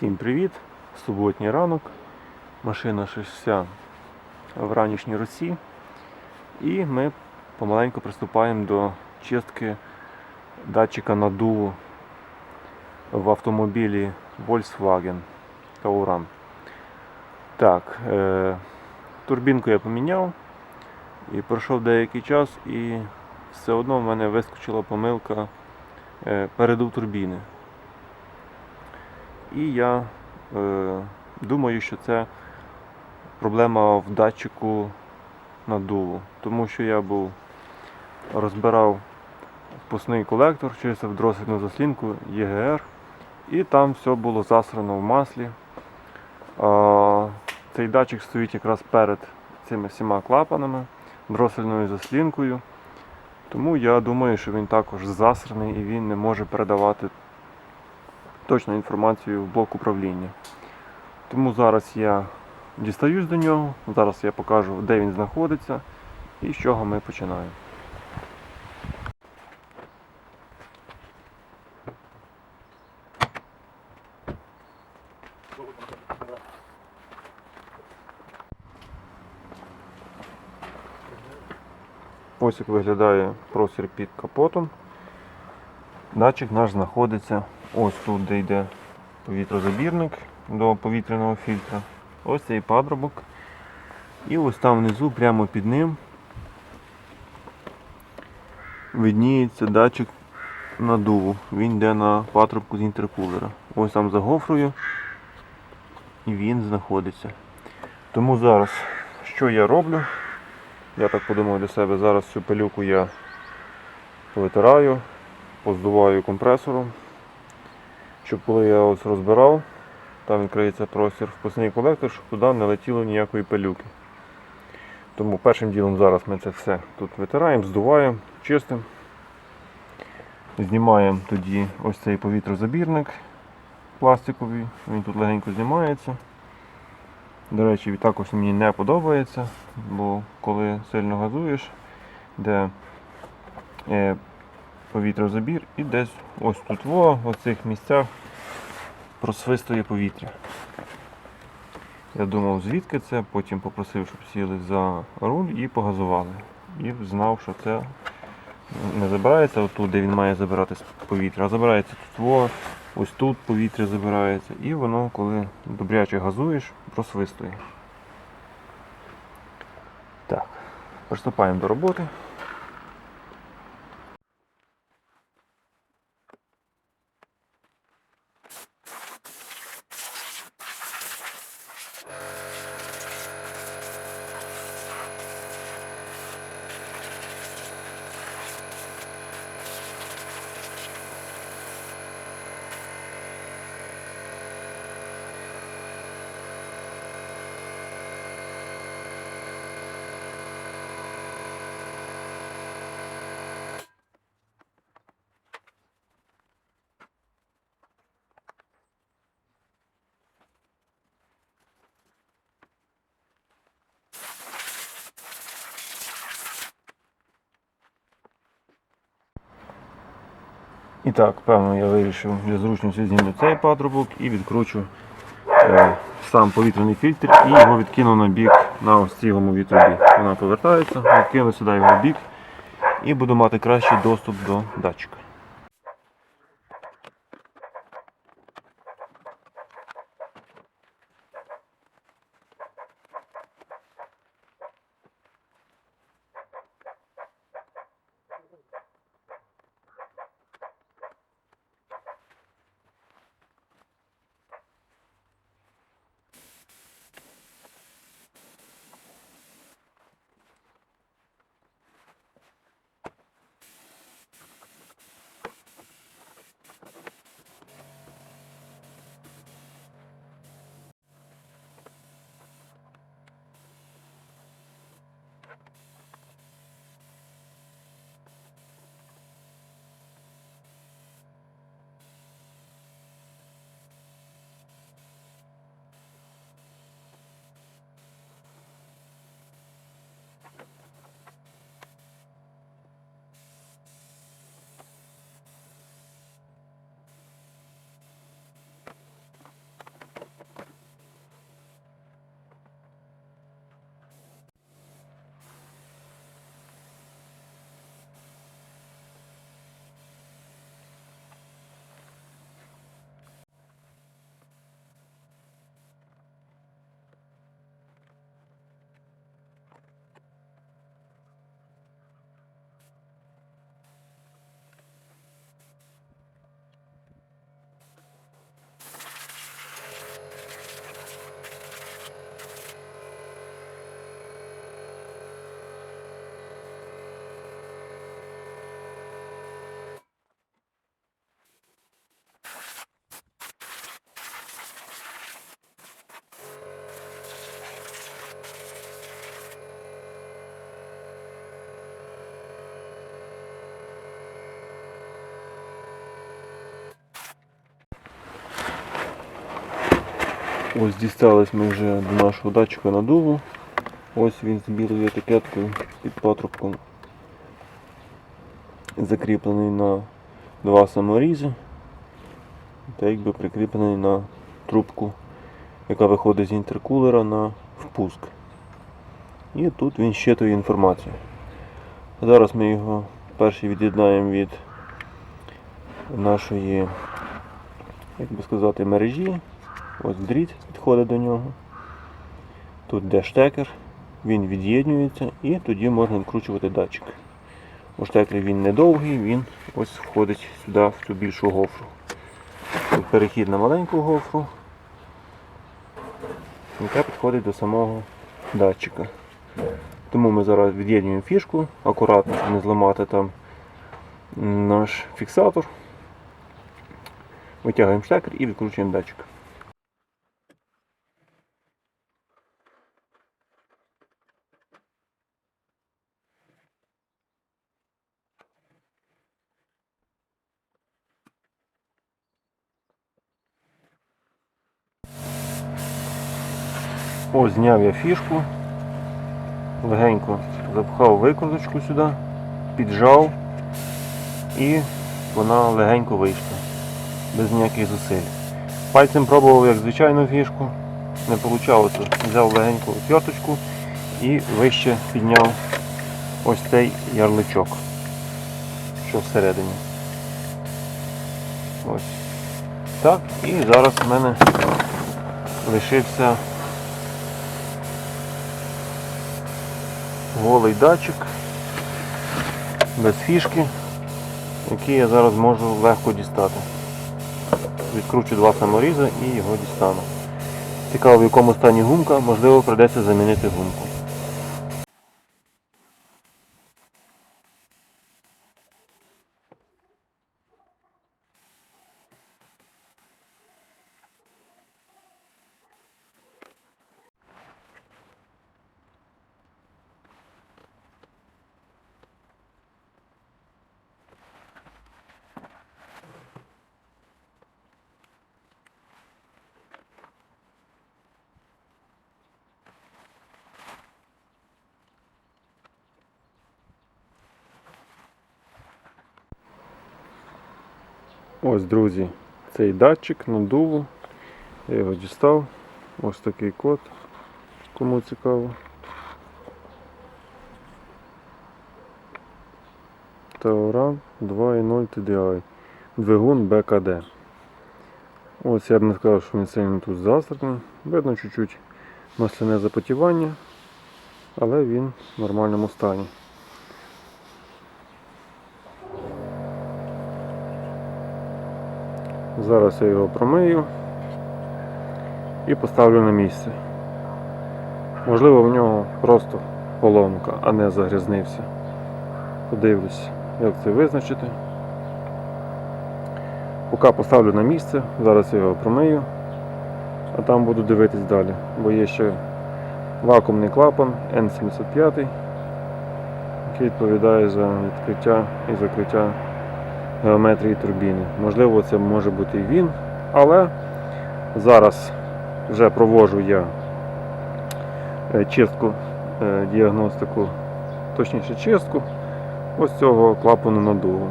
Всім привіт! Суботній ранок. Машина вся в ранішній росі. І ми помаленьку приступаємо до чистки датчика надуву в автомобілі Volkswagen Tauran. Так, е, турбінку я поміняв і пройшов деякий час і все одно в мене вискочила помилка е, передув турбіни. І я е, думаю, що це проблема в датчику наддуву. Тому що я був розбирав впускний колектор через вдросельну заслінку ЄГР, і там все було засрано в маслі. А, цей датчик стоїть якраз перед цими всіма клапанами, дросельною заслінкою. Тому я думаю, що він також засраний і він не може передавати точну інформацію в блок управління. Тому зараз я дістаюсь до нього, зараз я покажу, де він знаходиться і з чого ми починаємо. Ось як виглядає простір під капотом. Датчик наш знаходиться ось тут, де йде повітрозабірник до повітряного фільтра. Ось цей патрубок. І ось там внизу, прямо під ним, видніється датчик надуву. Він йде на патрубку з інтеркулера. Ось там за гофрою і він знаходиться. Тому зараз, що я роблю? Я так подумав для себе, зараз цю пилюку я повитираю, поздуваю компресором, щоб коли я ось розбирав, там відкриється простір впускний колектор, щоб туди не летіло ніякої пилюки. Тому першим ділом зараз ми це все тут витираємо, здуваємо, чистимо. Знімаємо тоді ось цей повітрозабірник пластиковий, він тут легенько знімається. До речі, також мені не подобається, бо коли сильно газуєш, де е, повітрозабір і десь ось тут в цих місцях просвистує повітря. Я думав, звідки це, потім попросив, щоб сіли за руль і погазували. І знав, що це не забирається отут, де він має забирати повітря, а забирається тут, ось тут повітря забирається. І воно, коли добряче газуєш, просвистує. Так, приступаємо до роботи. І так, певно, я вирішив для зручності зніму цей патрубок і відкручу е, сам повітряний фільтр і його відкину на бік на ось цій гумовій трубі. Вона повертається, відкину сюди його в бік і буду мати кращий доступ до датчика. Ось дістались ми вже до нашого датчика надуву. Ось він з білою етикеткою під патрубком. Закріплений на два саморізи. Та якби прикріплений на трубку, яка виходить з інтеркулера на впуск. І тут він щитує інформацію. Зараз ми його перший від'єднаємо від нашої, як би сказати, мережі. Ось дріт підходить до нього. Тут де штекер, він від'єднюється і тоді можна відкручувати датчик. У штекері він недовгий, він ось входить сюди в цю більшу гофру. Тут перехід на маленьку гофру, яка підходить до самого датчика. Тому ми зараз від'єднуємо фішку, акуратно, щоб не зламати там наш фіксатор. Витягуємо штекер і відкручуємо датчик. Ось зняв я фішку, легенько запхав викруточку сюди, піджав і вона легенько вийшла, без ніяких зусиль. Пальцем пробував як звичайну фішку, не вийшло. Взяв легеньку отверточку і вище підняв ось цей ярличок, що всередині. Ось. Так, і зараз в мене лишився голий датчик без фішки, який я зараз можу легко дістати. Відкручу два саморізи і його дістану. Цікаво, в якому стані гумка, можливо, придеться замінити гумку. Ось, друзі, цей датчик надуву. Я його дістав. Ось такий код, кому цікаво. Тауран 2.0 TDI. Двигун БКД. Ось я б не сказав, що він сильно тут застрахний. Видно чуть-чуть масляне запотівання, але він в нормальному стані. Зараз я його промию і поставлю на місце. Можливо, в нього просто поломка, а не загрязнився. Подивлюсь, як це визначити. Поки поставлю на місце, зараз я його промию, а там буду дивитись далі, бо є ще вакуумний клапан N75, який відповідає за відкриття і закриття геометрії турбіни. Можливо, це може бути і він, але зараз вже проводжу я е, чистку, е, діагностику, точніше чистку ось цього клапану надуву.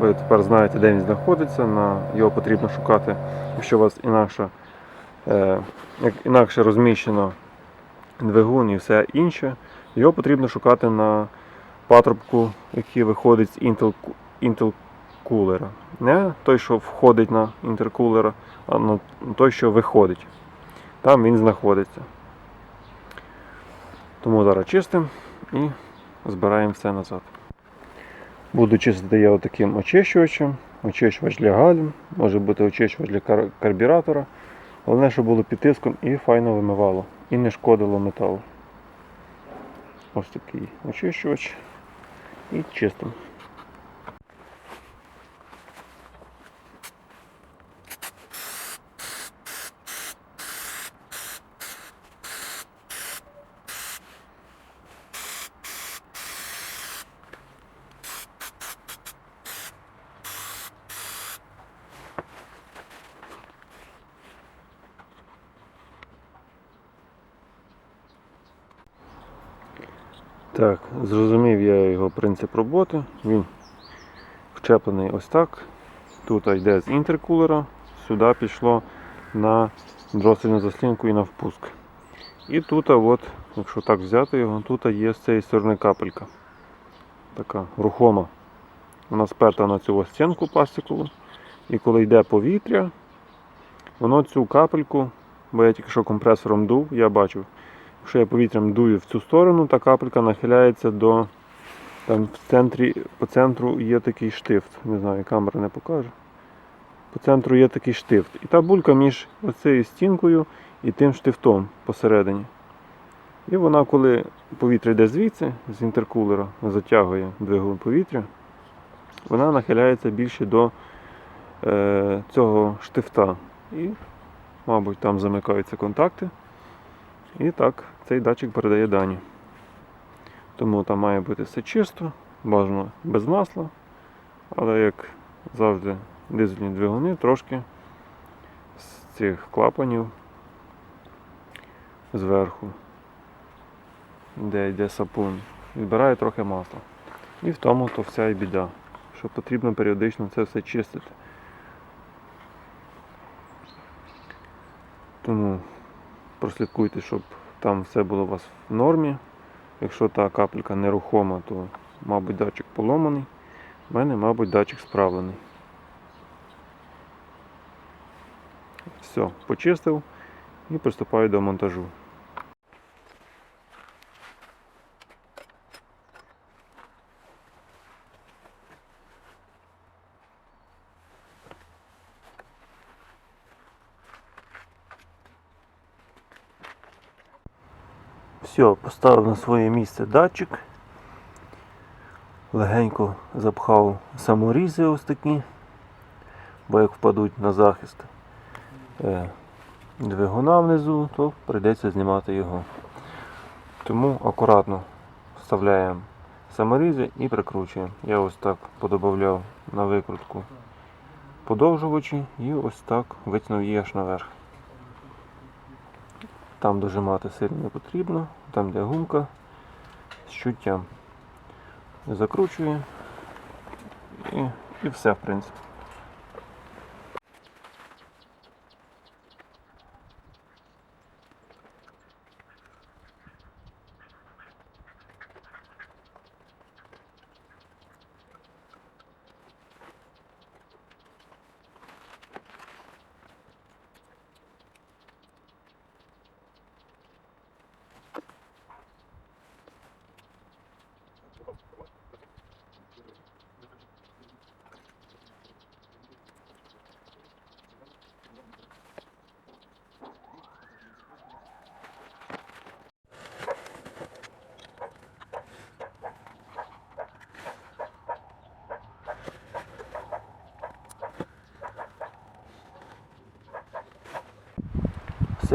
Ви тепер знаєте, де він знаходиться, на його потрібно шукати, якщо у вас інакше, е, інакше розміщено двигун і все інше, його потрібно шукати на патрубку, який виходить з Intel, Intel кулера. Не той, що входить на інтеркулера, а на той, що виходить. Там він знаходиться. Тому зараз чистимо і збираємо все назад. Буду чистити я отаким очищувачем. Очищувач для гальм, може бути очищувач для кар- карбюратора. Головне, щоб було під тиском і файно вимивало. І не шкодило металу. Ось такий очищувач. І чистимо. Так, зрозумів я його принцип роботи. Він вчеплений ось так. Тут йде з інтеркулера, сюди пішло на дросельну заслінку і на впуск. І тут, от, якщо так взяти його, тут є з цієї капелька. Така рухома. Вона сперта на цю стінку пластикову. І коли йде повітря, воно цю капельку, бо я тільки що компресором дув, я бачив, якщо я повітрям дую в цю сторону, та капелька нахиляється до. Там в центрі, по центру є такий штифт. Не знаю, камера не покаже. По центру є такий штифт. І та булька між оцією стінкою і тим штифтом посередині. І вона, коли повітря йде звідси, з інтеркулера, затягує двигун повітря, вона нахиляється більше до е, цього штифта. І, мабуть, там замикаються контакти. І так цей датчик передає дані. Тому там має бути все чисто, бажано без масла. Але як завжди, дизельні двигуни трошки з цих клапанів зверху, де йде сапун, відбирає трохи масла. І в тому то вся і біда, що потрібно періодично це все чистити. Тому прослідкуйте, щоб там все було у вас в нормі. Якщо та капелька нерухома, то, мабуть, датчик поломаний. У мене, мабуть, датчик справлений. Все, почистив і приступаю до монтажу. Все, поставив на своє місце датчик. Легенько запхав саморізи ось такі, бо як впадуть на захист е, двигуна внизу, то прийдеться знімати його. Тому акуратно вставляємо саморізи і прикручуємо. Я ось так подобавляв на викрутку подовжувачі і ось так витягнув її аж наверх. Там дожимати сильно не потрібно, там де гумка з чуттям. Закручує і, і все в принципі.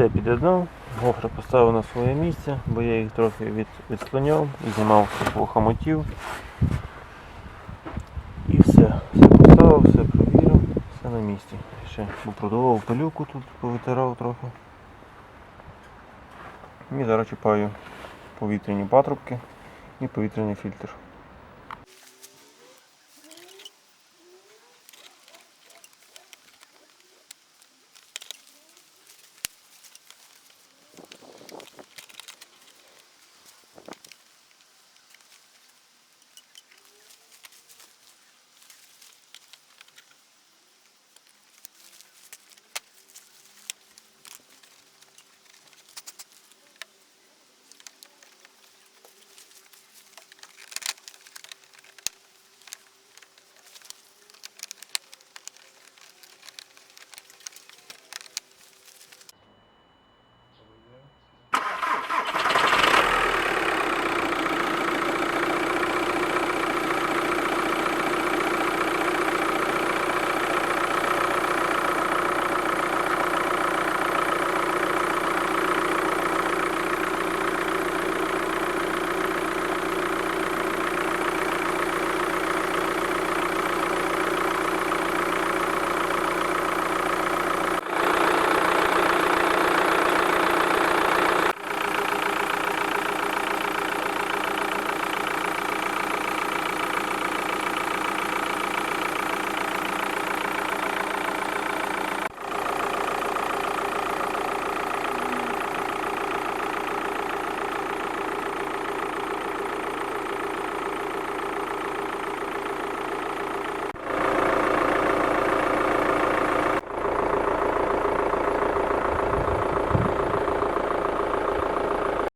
Все під'єднав, гофри поставив на своє місце, бо я їх трохи від, відслоняв, знімав по хамотів. І все. Все поставив, все провірив, все на місці. Ще попродував пилюку тут, повитирав трохи. І зараз чіпаю повітряні патрубки і повітряний фільтр.